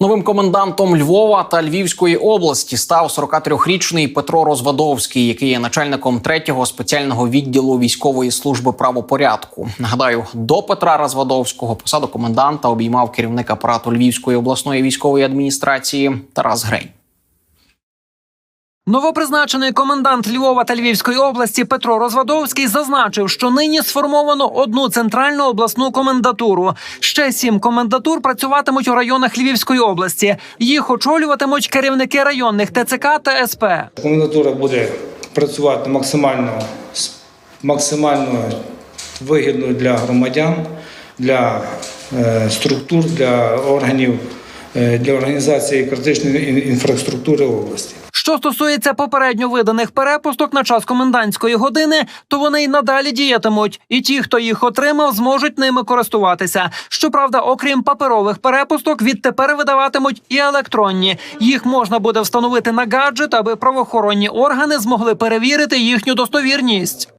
Новим комендантом Львова та Львівської області став 43-річний Петро Розвадовський, який є начальником 3-го спеціального відділу військової служби правопорядку. Нагадаю, до Петра Розвадовського посаду коменданта обіймав керівник апарату Львівської обласної військової адміністрації Тарас Грень. Новопризначений комендант Львова та Львівської області Петро Розвадовський зазначив, що нині сформовано одну центральну обласну комендатуру. Ще сім комендатур працюватимуть у районах Львівської області. Їх очолюватимуть керівники районних ТЦК та СП. Комендатура буде працювати максимально максимально вигідно для громадян, для е, структур, для органів, е, для організації критичної інфраструктури області. Що стосується попередньо виданих перепусток на час комендантської години, то вони й надалі діятимуть, і ті, хто їх отримав, зможуть ними користуватися. Щоправда, окрім паперових перепусток, відтепер видаватимуть і електронні. Їх можна буде встановити на гаджет, аби правоохоронні органи змогли перевірити їхню достовірність.